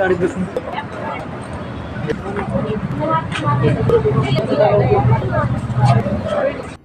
गाडी दिसून. छान अच्छा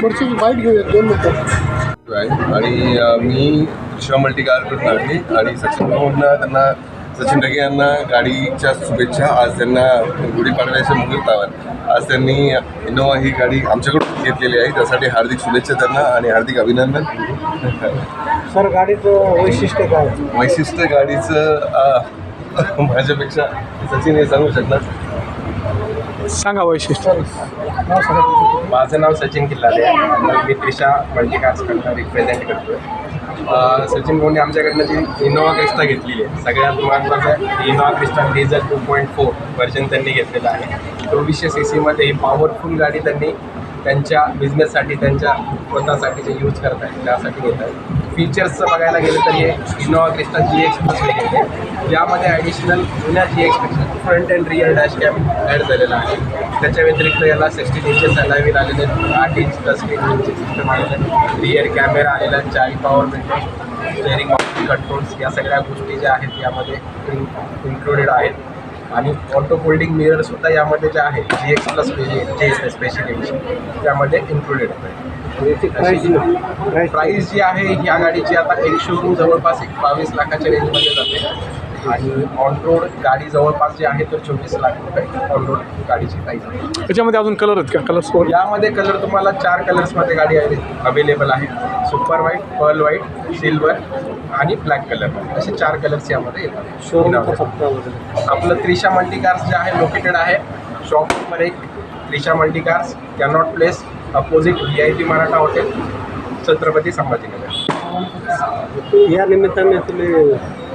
पुढची बाईट घेऊया दोन मिनटं आणि मी शिवा मल्टी कारकडून आहे आणि सचिन भाऊंना त्यांना सचिन ढगे यांना गाडीच्या शुभेच्छा. आज त्यांना गुढीपाडव्याच्या मुहूर्तावर. आज त्यांनी इनोवा ही गाडी आमच्याकडून घेतलेली आहे. त्यासाठी हार्दिक शुभेच्छा त्यांना आणि हार्दिक अभिनंदन. सर गाडीचं वैशिष्ट्य काय? वैशिष्ट्य गाडीचं माझ्यापेक्षा सचिन हे सांगू शकणार सांगा वैशिष्ट्य. माझं नाव सचिन किल्लारे आहे. मी त्रिशा मल्टीकार्सकडनं रिप्रेझेंट करतो आहे सचिन भाऊने आमच्याकडनं जी इनोवा क्रिस्टा घेतलेली आहे सगळ्यात महत्त्वाचं Innova Crysta diesel two point four version त्यांनी घेतलेलं आहे. चोवीसशे सी सीमध्ये ही पॉवरफुल गाडी त्यांनी त्यांच्या बिझनेससाठी त्यांच्या स्वतःसाठी जे यूज करत आहेत त्यासाठी घेत आहेत फीचर्सचं बघायला गेलं तर हे Innova Crysta G X plus वेगळे यामध्ये ॲडिशनल जुन्या G एक्सपेक्षा front and rear dash cam add झालेला आहे. त्याच्या व्यतिरिक्त याला सिक्स्टीन इंचेस अलावील आलेले आहेत आठ इंच प्लस स्क्रीन सिस्टम आलेलं आहे. रिअर कॅमेरा आलेला आहे पॉवर विंडो स्टेअरिंग कंट्रोल्स या सगळ्या गोष्टी ज्या आहेत यामध्ये इन्क्लुडेड आहेत. आणि ऑटो फोल्डिंग मिरर सुद्धा यामध्ये जे आहे जी एक्स प्लस जे स्पेशल एडिशन त्यामध्ये इन्क्लुडेड आहे. प्राईस जी आहे ह्या गाडीची आता एक शोरूम जवळपास एक बावीस लाखाच्या रेंजमध्ये जाते. आणि ऑन रोड गाडी जवळपास जी आहे तर चोवीस लाख रुपये ऑन रोड गाडीची प्राईस आहे. त्याच्यामध्ये अजून कलर आहेत का? कलर स्कोर यामध्ये कलर तुम्हाला चार कलर्समध्ये गाडी अवेलेबल आहे. Super white pearl white silver आणि ब्लॅक कलर असे चार कलर्स यामध्ये येतात. शोरूमचा फक्त वगैरे आपलं त्रिशा मल्टी कार्स जे आहे लोकेटेड आहे शॉप नंबर एक Trisha multi cars Connaught Place opposite V I P Maratha hotel Chhatrapati Sambhajinagar. या निमित्ताने तुम्ही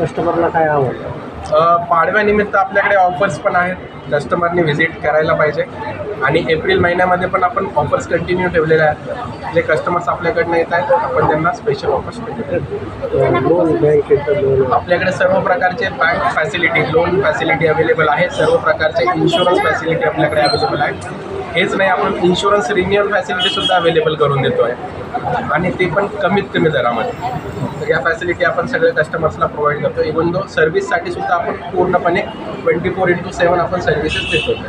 कस्टमरला काय आवडलं अ, पाडव्यानिमित्त आपल्याकडे ऑफर्स पण आहेत. कस्टमरनी व्हिजिट करायला पाहिजे. आणि एप्रिल महिन्यामध्ये पण आपण ऑफर्स कंटिन्यू ठेवलेल्या आहेत. जे कस्टमर्स आपल्याकडनं येत आहेत आपण त्यांना स्पेशल ऑफर्स लोन आपल्याकडे सर्व प्रकारचे bank facility loan facility available आहे सर्व प्रकारचे इन्शुरन्स फॅसिलिटी आपल्याकडे अवेलेबल आहे हेच नाही आपण इन्शुरन्स रिन्युअल फॅसिलिटीसुद्धा अवेलेबल करून देतो आहे आणि ते पण कमीत कमी दरामध्ये. तर या फॅसिलिटी आपण सगळ्या कस्टमर्सला प्रोव्हाइड करतो. इवन दो सर्व्हिससाठी सुद्धा आपण पूर्णपणे ट्वेंटी फोर इंटू सेवन आपण सर्व्हिसेस देतो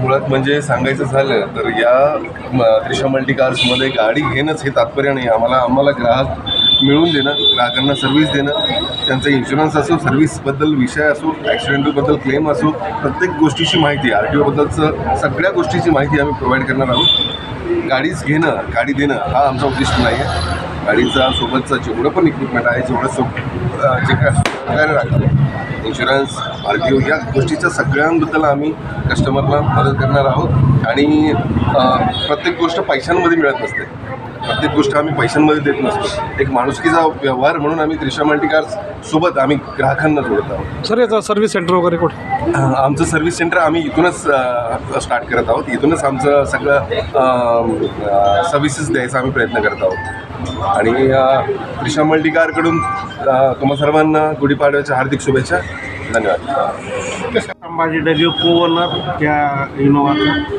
मुळात म्हणजे सांगायचं झालं तर या म, त्रिशा मल्टी कार्समध्ये गाडी घेणंच हे तात्पर्य नाही. आम्हाला आम्हाला ग्राहक मिळवून देणं ग्राहकांना सर्व्हिस देणं त्यांचा इन्शुरन्स असो सर्व्हिसबद्दल विषय असो ॲक्सिडेंटबद्दल क्लेम असो प्रत्येक गोष्टीची माहिती आर टी ओबद्दलचं सगळ्या गोष्टीची माहिती आम्ही प्रोव्हाइड करणार आहोत. गाडीच घेणं गाडी देणं हा आमचा उद्दिष्ट नाही आहे. गाडीचा सोबतचं जेवढं पण इक्विपमेंट आहे जेवढं सो जे काय वगैरे राहतं. इन्शुरन्स आर टी ओ या गोष्टीच्या सगळ्यांबद्दल आम्ही कस्टमरला मदत करणार आहोत. आणि प्रत्येक गोष्ट पैशांमध्ये मिळत नसते. प्रत्येक गोष्ट आम्ही पैशांमध्ये देत नसतो. एक माणुसकीचा व्यवहार म्हणून आम्ही त्रिशा मल्टी कार्स सोबत आम्ही ग्राहकांना जोडत आहोत. सर याचं सर्व्हिस सेंटर वगैरे कुठे? आमचं सर्व्हिस सेंटर आम्ही इथूनच स्टार्ट करत आहोत. इथूनच आमचं सगळं सर्व्हिसेस द्यायचा आम्ही प्रयत्न करत आहोत. आणि त्रिशा मल्टीकारकडून तुम्हा सर्वांना गुढीपाडव्याच्या हार्दिक शुभेच्छा. धन्यवाद. संभाजी डगे कोवनर त्या इनोवाचं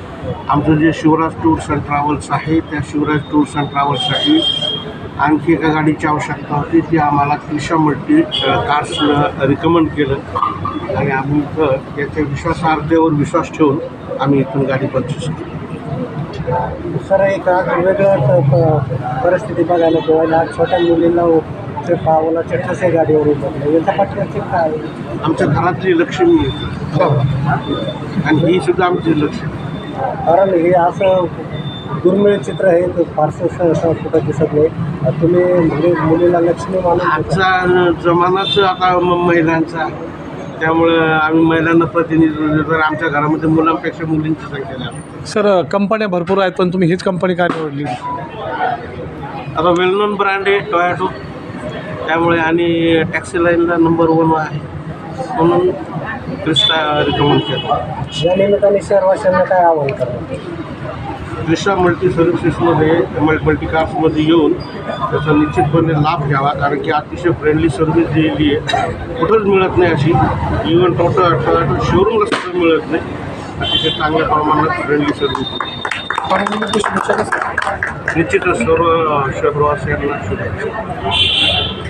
आमचं जे शिवराज टूर्स अँड ट्रॅव्हल्स आहे त्या शिवराज टूर्स अँड ट्रॅव्हल्ससाठी आणखी एका गाडीची आवश्यकता होती ती आम्हाला त्रिशा मल्टी कार्सनं रिकमेंड केलं. आणि आम्ही इथं याच्या विश्वासार्हतेवर विश्वास ठेवून आम्ही इथून गाडी परचेस केली. सर एक आज वेगळं परिस्थिती बघायला किंवा आज छोट्या मुलींना ते गाडीवर उतरलं. याच्या पाठीमागचे काय आमच्या घरातली लक्ष्मी आहे. आणि ही सुद्धा आमची लक्ष्मी कारण हे असं दुर्मिळ चित्र आहे ते फारसं सहसा कुठं दिसत नाही. तुम्ही म्हणजे मुलीला लक्ष्मी मानून घेता. आजचा जमानाच आता म- महिलांचा. त्यामुळं आम्ही महिलांना प्रतिनिधित्व तर आमच्या घरामध्ये मुलांपेक्षा मुलींची संख्या जास्त सर कंपन्या भरपूर आहेत पण तुम्ही हीच कंपनी काय निवडली? आता वेल नोन ब्रँड आहे टोयॅटो. त्यामुळे आणि टॅक्सी लाईनला नंबर वन आहे. म्हणून क्रिस्टा रिकमेंड केलं. या निमित्ताने शहरवासियांना काय आवाहन क्रिस्टा मल्टी सर्व्हिसेसमध्ये मल मल्टीकार्समध्ये येऊन त्याचा निश्चितपणे लाभ घ्यावा कारण की अतिशय फ्रेंडली सर्व्हिस दिलेली आहे. कुठंच मिळत नाही अशी. टोटल टोटल शोरूमला सुद्धा मिळत नाही. अतिशय चांगल्या प्रमाणात फ्रेंडली सर्व्हिस निश्चितच सर्व शहरवासियांना शुभेच्छा.